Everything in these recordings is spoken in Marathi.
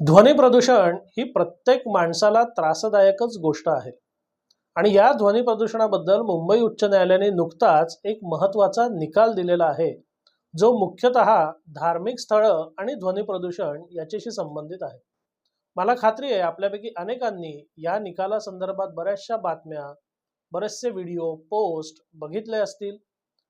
ध्वनी प्रदूषण ही प्रत्येक माणसाला त्रासदायकच गोष्ट आहे. आणि या ध्वनी प्रदूषणाबद्दल मुंबई उच्च न्यायालयाने नुकताच एक महत्त्वाचा निकाल दिलेला आहे जो मुख्यतः धार्मिक स्थळं आणि ध्वनी प्रदूषण याच्याशी संबंधित आहे. मला खात्री आहे आपल्यापैकी अनेकांनी या निकालासंदर्भात बऱ्याचशा बातम्या बरेचसे व्हिडिओ पोस्ट बघितले असतील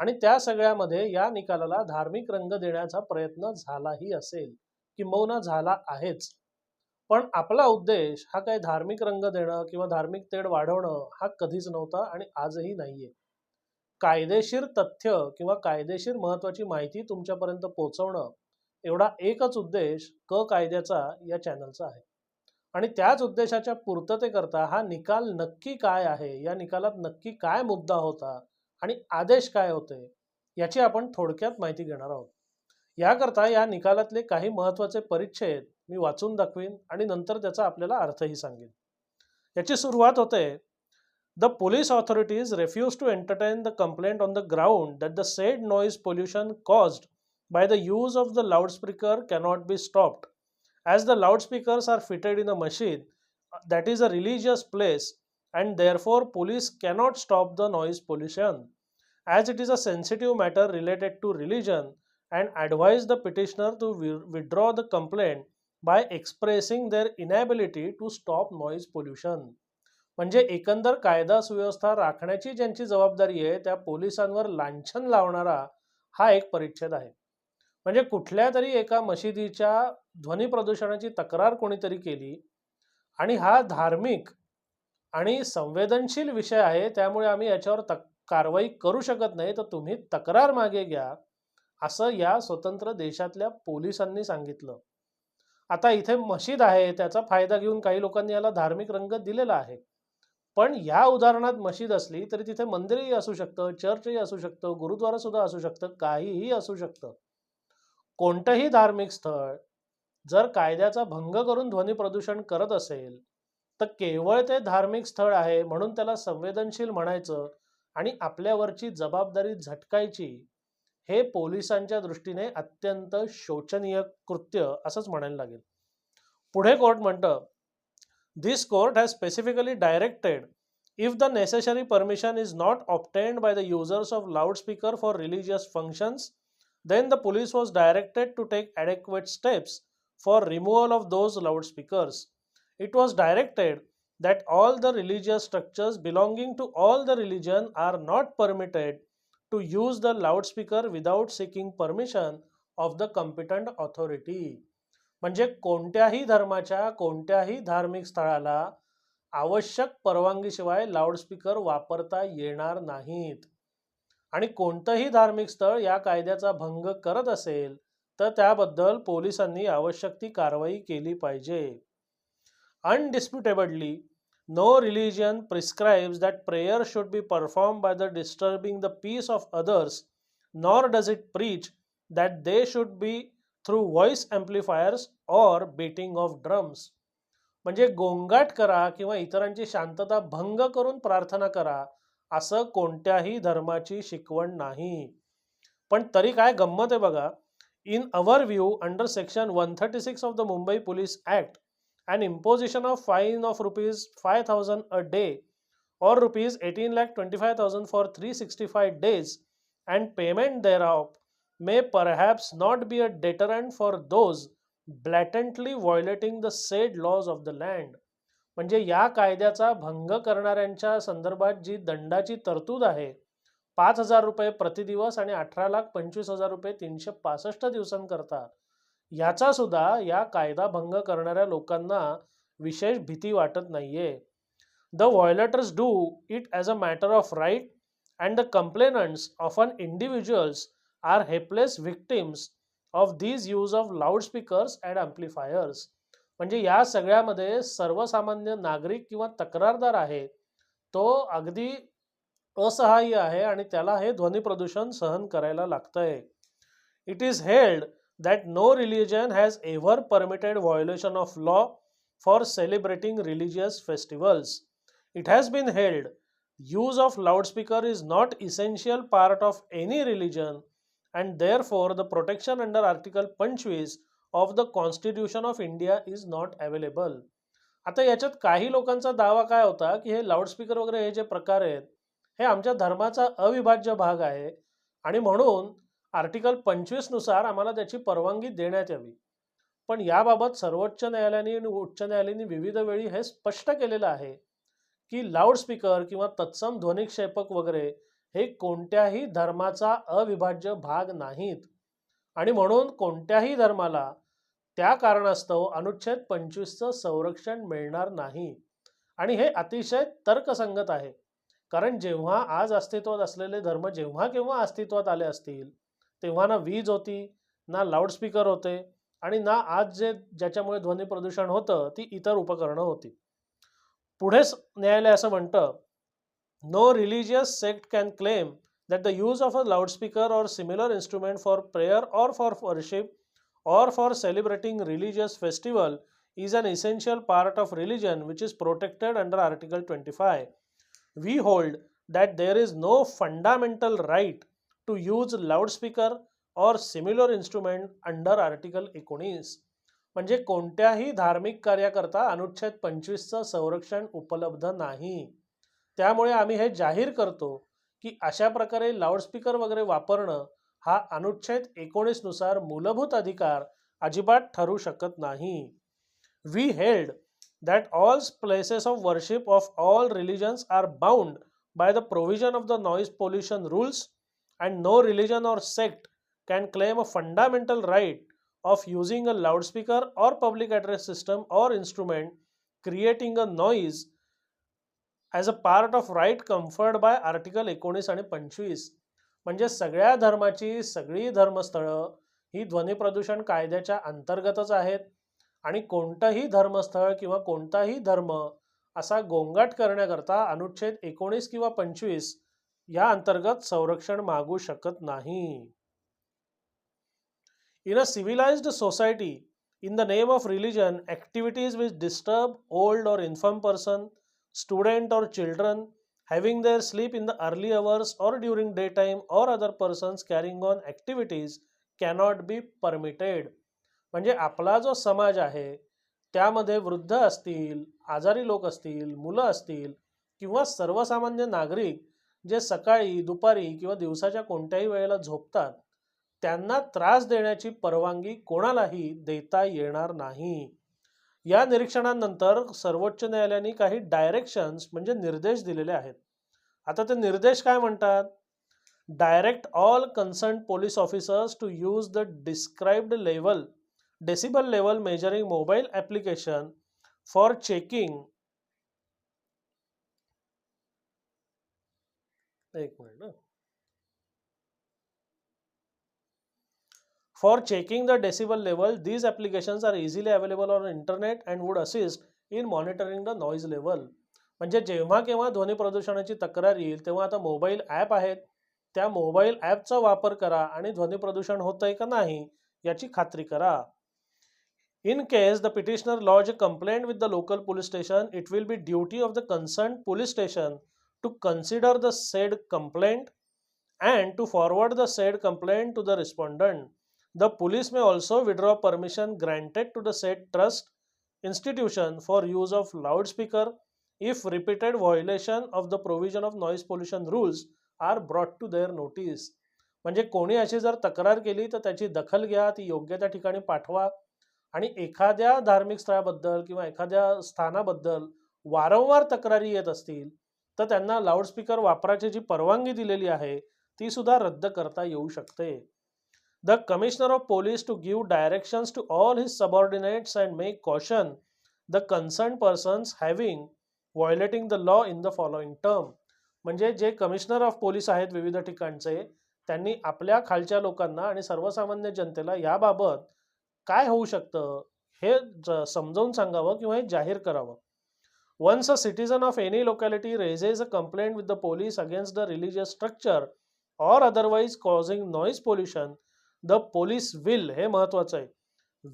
आणि त्या सगळ्यामध्ये या निकालाला धार्मिक रंग देण्याचा प्रयत्न झालाही असेल. किंबहुना झाला आहेच. पण आपला उद्देश हा काही धार्मिक रंग देणं किंवा धार्मिक तेढ वाढवणं हा कधीच नव्हता आणि आजही नाहीये. कायदेशीर तथ्य किंवा कायदेशीर महत्वाची माहिती तुमच्यापर्यंत पोहोचवणं एवढा एकच उद्देश क कायद्याचा या चॅनलचा आहे. आणि त्याच उद्देशाच्या पूर्ततेकरता हा निकाल नक्की काय आहे या निकालात नक्की काय मुद्दा होता आणि आदेश काय होते याची आपण थोडक्यात माहिती घेणार आहोत. याकरता या निकालातले काही महत्त्वाचे परिच्छेद मी वाचून दाखवीन आणि नंतर त्याचा आपल्याला अर्थही सांगेन. याची सुरुवात होते the police authorities refuse to entertain the complaint on the ground that the said noise pollution caused by the use of the loudspeaker cannot be stopped. As the loudspeakers are fitted in a Masjid that is a religious place and therefore police cannot stop the noise pollution. As it is a sensitive matter related to religion and advise the petitioner to wi- withdraw the complaint by expressing their inability to stop noise pollution म्हणजे एकंदर कायदा सुव्यवस्था राखण्याची ज्यांची जबाबदारी आहे त्या पोलिसांवर लांछन लावणारा हा एक परिच्छेद आहे. म्हणजे कुठल्या तरी एका मशिदीच्या ध्वनी प्रदूषणाची तक्रार कोणीतरी केली आणि हा धार्मिक आणि संवेदनशील विषय आहे त्यामुळे आम्ही याच्यावर तक कारवाई करू शकत नाही तर तुम्ही तक्रार मागे घ्या. असं या स्वतंत्र देशातल्या पोलिसांनी सांगितलं. आता इथे मशीद आहे त्याचा फायदा घेऊन काही लोकांनी याला धार्मिक रंग दिलेला आहे. पण या उदाहरणात मशीद असली तरी तिथे मंदिरही असू शकतं चर्चही असू शकतं गुरुद्वारा सुद्धा असू शकतं काहीही असू शकतं. कोणतंही धार्मिक स्थळ जर कायद्याचा भंग करून ध्वनी प्रदूषण करत असेल तर केवळ ते धार्मिक स्थळ आहे म्हणून त्याला संवेदनशील म्हणायचं आणि आपल्यावरची जबाबदारी झटकायची हे पोलिसांच्या दृष्टीने अत्यंत शोचनीय कृत्य असंच म्हणायला लागेल. पुढे कोर्ट म्हणतं this court has specifically directed if the necessary permission is not obtained by the users of loudspeaker for religious functions then the police was directed to take adequate steps for removal of those loudspeakers it was directed that all the religious structures belonging to all the religion are not permitted to use the loudspeaker without seeking permission of the competent authority. म्हणजे कोणत्याही धर्माच्या कोणत्याही धार्मिक स्थळाला आवश्यक परवानगीशिवाय लाऊडस्पीकर वापरता येणार नाहीत आणि कोणतंही धार्मिक स्थळ या कायद्याचा भंग करत असेल तर त्याबद्दल पोलिसांनी आवश्यक ती कारवाई केली पाहिजे undisputedly no religion prescribes that prayer should be perform by the disturbing the peace of others nor does it preach that they should be through voice amplifiers or beating of drums म्हणजे गोंगाट करा किंवा इतरांची शांतता भंग करून प्रार्थना करा असं कोणत्याही धर्माची शिकवण नाही. पण तरी काय गंमत आहे बघा. In our view under section one thirty six of the Mumbai police act and imposition of fine of rupees five thousand a day or rupees eighteen lakh twenty five thousand for three sixty five days and payment thereof may perhaps not be a deterrent for those blatantly violating the said laws of the land म्हणजे या कायद्याचा भंग करणाऱ्यांच्या संदर्भात जी दंडाची तरतूद आहे पाच हजार रुपये प्रतिदिवस आणि अठरा लाख पंचवीस हजार रुपये तीनशे पासष्ट दिवसांकरता याचा सुद्धा या कायदा भंग करणाऱ्या लोकांना विशेष भीती वाटत नाहीये. The violators do it as a matter of right and the complainants of an individuals are hapless victims of these use of loudspeakers and amplifiers म्हणजे या सगळ्यामध्ये सर्वसामान्य नागरिक किंवा तक्रारदार आहे तो अगदी असहाय्य आहे आणि त्याला हे ध्वनी प्रदूषण सहन करायला लागतंय. It is held that no religion has ever permitted violation of law for celebrating religious festivals it has been held use of loudspeaker is not essential part of any religion and therefore the protection under article पंचवीस of the constitution of India is not available आता याच्यात काही लोकांचा दावा काय होता की हे लाऊडस्पीकर वगैरे हे जे प्रकार आहेत हे आमच्या धर्माचा अविभाज्य भाग आहे. आणि म्हणून आर्टिकल पंचवीसनुसार आम्हाला त्याची परवानगी देण्यात यावी. पण याबाबत सर्वोच्च न्यायालयाने आणि उच्च न्यायालयाने विविध वेळी हे स्पष्ट केलेलं आहे की लाऊडस्पीकर किंवा तत्सम ध्वनिक्षेपक वगैरे हे कोणत्याही धर्माचा अविभाज्य भाग नाहीत. आणि म्हणून कोणत्याही धर्माला त्या कारणास्तव अनुच्छेद पंचवीसचं संरक्षण मिळणार नाही. आणि हे अतिशय तर्कसंगत आहे. कारण जेव्हा आज अस्तित्वात असलेले धर्म जेव्हा केव्हा अस्तित्वात आले असतील तेव्हा ना वीज होती ना लाऊडस्पीकर होते आणि ना आज जे ज्याच्यामुळे ध्वनी प्रदूषण होतं ती इतर उपकरणं होती. पुढे न्यायालय असं म्हणतं no religious sect can claim that the use of a loudspeaker or similar instrument for prayer or for worship or for celebrating religious festival is an essential part of religion which is protected under article twenty five we hold that there is no fundamental right to use loudspeaker or similar instrument under article एकोणीस. म्हणजे कोणत्याही धार्मिक कार्याकरता अनुच्छेद पंचवीसचं संरक्षण उपलब्ध नाही. त्यामुळे आम्ही हे जाहीर करतो की अशा प्रकारे लाऊडस्पीकर वगैरे वापरणं हा अनुच्छेद एकोणीसनुसार मूलभूत अधिकार अजिबात ठरू शकत नाही. We held that all places of worship of all religions are bound by the provision of the noise pollution rules and no religion or sect can claim a fundamental right of using a loudspeaker or public address system or instrument creating a noise as a part of right conferred by article एकोणीस आणि पंचवीस. म्हणजे सगळ्या धर्माची सगळी धर्मस्थळं ही ध्वनी प्रदूषण कायद्याच्या अंतर्गतच आहेत. आणि कोणतंही धर्मस्थळ किंवा कोणताही धर्म असा गोंगाट करण्याकरता अनुच्छेद एकोणीस किंवा पंचवीस या अंतर्गत संरक्षण मागू शकत नाही. In a civilised society in the name of religion activities which disturb old or infirm person student or children having their sleep in the early hours or during day time or other persons carrying on activities cannot be permitted म्हणजे आपला जो समाज आहे त्यामध्ये वृद्ध असतील आजारी लोक असतील मुलं असतील किंवा सर्वसामान्य नागरिक जे सकाळी दुपारी किंवा दिवसाच्या कोणत्याही वेळेला झोपतात त्यांना त्रास देण्याची परवानगी कोणालाही देता येणार नाही. या निरीक्षणानंतर सर्वोच्च न्यायालयाने काही डायरेक्शन्स म्हणजे निर्देश दिलेले आहेत. आता ते निर्देश काय म्हणतात? Direct all concern police officers to use the described level decibel level measuring mobile application for checking एक minute For checking the decibel level, these applications are easily available on internet and would assist in monitoring the noise level. म्हणजे जेव्हा केव्हा ध्वनी प्रदूषणाची तक्रार येईल तेव्हा आता मोबाईल ॲप आहेत. त्या मोबाईल ॲपचा वापर करा आणि ध्वनी प्रदूषण होतंय का नाही याची खात्री करा. In case the petitioner lodges a complaint with the local police station it will be duty of the concern police station to consider the said complaint and to forward the said complaint to the respondent. The police may also withdraw permission granted to the said trust institution for use of loudspeaker if repeated violation of the provision of noise pollution rules are brought to their notice. म्हणजे कोणी अशी जर तक्रार केली तर त्याची दखल घ्या ती योग्य त्या ठिकाणी पाठवा आणि एखाद्या धार्मिक स्थळाबद्दल किंवा एखाद्या स्थानाबद्दल वारंवार तक्रारी येत असतील तर त्यांना लाऊडस्पीकर वापराची जी परवानगी दिलेली आहे ती सुद्धा रद्द करता येऊ शकते. The commissioner of police to give directions to all his subordinates and make caution the concern persons having violating the law in the following term म्हणजे जे कमिशनर ऑफ पोलीस आहेत विविध ठिकाणचे त्यांनी आपल्या खालच्या लोकांना आणि सर्वसामान्य जनतेला याबाबत काय होऊ शकतं हे समजावून सांगावं किंवा हे जाहीर करावं? Once a citizen of any locality raises a complaint with the police against the religious structure or otherwise causing noise pollution the police will हे महत्वाचं आहे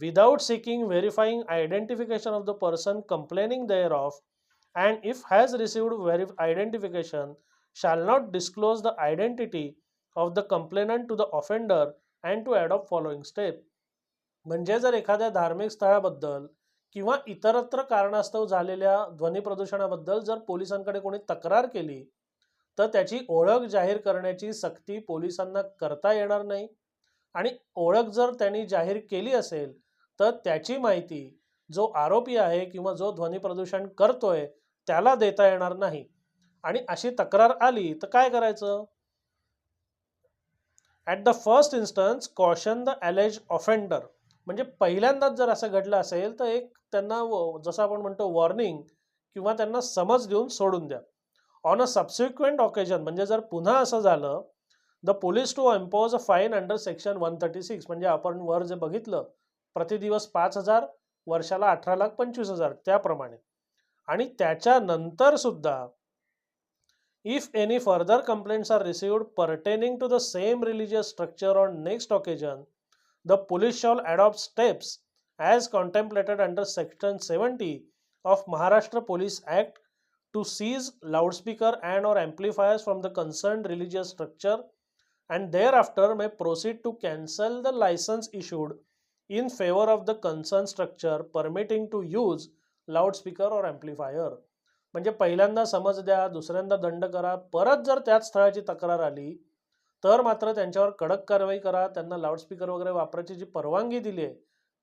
without seeking verifying identification of the person complaining thereof and if has received very identification shall not disclose the identity of the complainant to the offender and to adopt following step म्हणजे जर एखाद्या धार्मिक स्थळाबद्दल किंवा इतरत्र कारणास्तव झालेल्या ध्वनी प्रदूषणाबद्दल जर पोलिसांकडे कोणी तक्रार केली तर त्याची ओळख जाहीर करण्याची सक्ती पोलिसांना करता येणार नाही. आणि ओळख जर त्यांनी जाहीर केली असेल तर त्याची माहिती जो आरोपी आहे किंवा जो ध्वनी प्रदूषण करतोय त्याला देता येणार नाही. आणि अशी तक्रार आली तर काय करायचं? At the first instance caution the alleged offender म्हणजे पहिल्यांदाच जर असं घडलं असेल तर एक त्यांना व- जसं आपण म्हणतो वॉर्निंग किंवा त्यांना समज देऊन सोडून द्या. ऑन अ सबसिक्वेंट ऑकेजन म्हणजे जर पुन्हा असं झालं the police to impose a fine under section one thirty six म्हणजे आपण वर जे बघितलं प्रतिदिवस पाच हजार वर्षाला अठरा लाख पंचवीस हजार त्याप्रमाणे. आणि त्याच्यानंतर सुद्धा if any further complaints are received pertaining to the same religious structure on next occasion the police shall adopt steps as contemplated under section 70 of Maharashtra Police Act to seize loudspeaker and or amplifiers from the concerned religious structure and thereafter may proceed to cancel the license issued in favor of the concerned structure permitting to use loudspeaker or amplifier म्हणजे पहिल्यांदा समज द्या दुसऱ्यांदा दंड करा परत जर त्याच स्थळाची तक्रार आली तर मात्र त्यांच्यावर कडक कारवाई करा त्यांना लाऊडस्पीकर वगैरे वापरायची जी परवानगी दिली आहे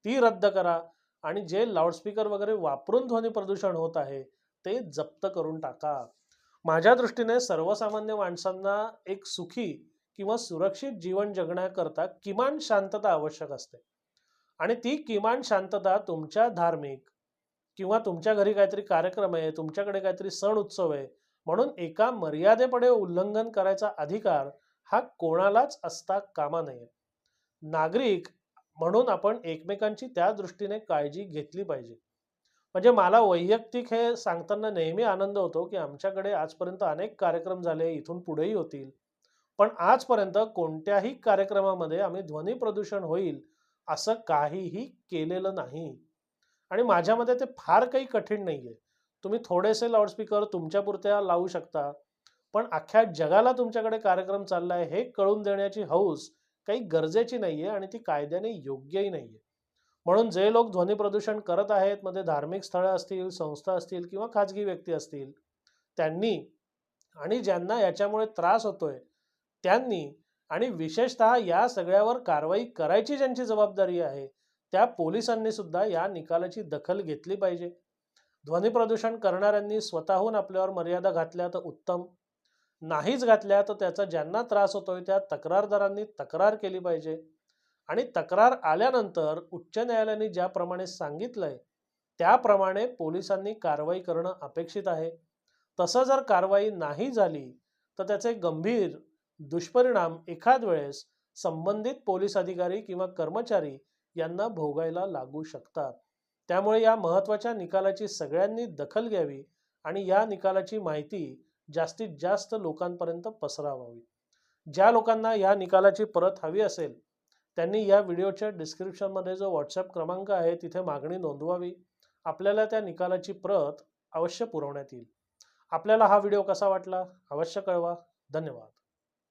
ती रद्द करा आणि जे लाऊडस्पीकर वगैरे वापरून ध्वनी प्रदूषण होत आहे ते जप्त करून टाका. माझ्या दृष्टीने सर्वसामान्य माणसांना एक सुखी किंवा सुरक्षित जीवन जगण्याकरता किमान शांतता आवश्यक असते. आणि ती किमान शांतता तुमच्या धार्मिक किंवा तुमच्या घरी काहीतरी कार्यक्रम आहे तुमच्याकडे काहीतरी सण उत्सव आहे म्हणून एका मर्यादेपणे उल्लंघन करायचा अधिकार हा कोणालाच असता कामा नये. नागरिक म्हणून आपण एकमेकांची त्या दृष्टीने काळजी घेतली पाहिजे. म्हणजे मला वैयक्तिक हे सांगताना नेहमी आनंद होतो की आमच्याकडे आजपर्यंत अनेक कार्यक्रम झाले इथून पुढेही होतील. पण आजपर्यंत कोणत्याही कार्यक्रमामध्ये आम्ही ध्वनी प्रदूषण होईल असं काहीही केलेलं नाही. आणि माझ्यामध्ये ते फार काही कठीण नाही आहे तुम्ही थोडेसे लाऊडस्पीकर तुमच्यापुरत्या लावू शकता. पण अख्ख्या जगाला तुमच्याकडे कार्यक्रम चालला आहे हे कळून देण्याची हौस काही गरजेची नाही आहे आणि ती कायद्याने योग्यही नाही आहे म्हणून जे लोक ध्वनी प्रदूषण करत आहेत मध्ये धार्मिक स्थळं असतील संस्था असतील किंवा खाजगी व्यक्ती असतील त्यांनी आणि ज्यांना याच्यामुळे त्रास होतोय त्यांनी आणि विशेषतः या सगळ्यावर कारवाई करायची ज्यांची जबाबदारी आहे त्या पोलिसांनी सुद्धा या निकालाची दखल घेतली पाहिजे. ध्वनी प्रदूषण करणाऱ्यांनी स्वतःहून आपल्यावर मर्यादा घातल्या तर उत्तम. नाहीच घातल्या तर त्याचा ज्यांना त्रास होतोय त्या तक्रारदारांनी तक्रार केली पाहिजे. आणि तक्रार आल्यानंतर उच्च न्यायालयाने ज्याप्रमाणे सांगितलंय त्याप्रमाणे पोलिसांनी कारवाई करणं अपेक्षित आहे. तसं जर कारवाई नाही झाली तर त्याचे गंभीर दुष्परिणाम एखाद वेळेस संबंधित पोलीस अधिकारी किंवा कर्मचारी यांना भोगायला लागू शकतात. त्यामुळे या महत्त्वाच्या निकालाची सगळ्यांनी दखल घ्यावी आणि या निकालाची माहिती जास्तीत जास्त लोकांपर्यंत पसरावावी. ज्या लोकांना या निकालाची परत हवी असेल त्यांनी या व्हिडिओच्या डिस्क्रिप्शनमध्ये जो व्हॉट्सअप क्रमांक आहे तिथे मागणी नोंदवावी. आपल्याला त्या निकालाची प्रत अवश्य पुरवण्यात येईल. आपल्याला हा व्हिडिओ कसा वाटला? अवश्य कळवा. धन्यवाद.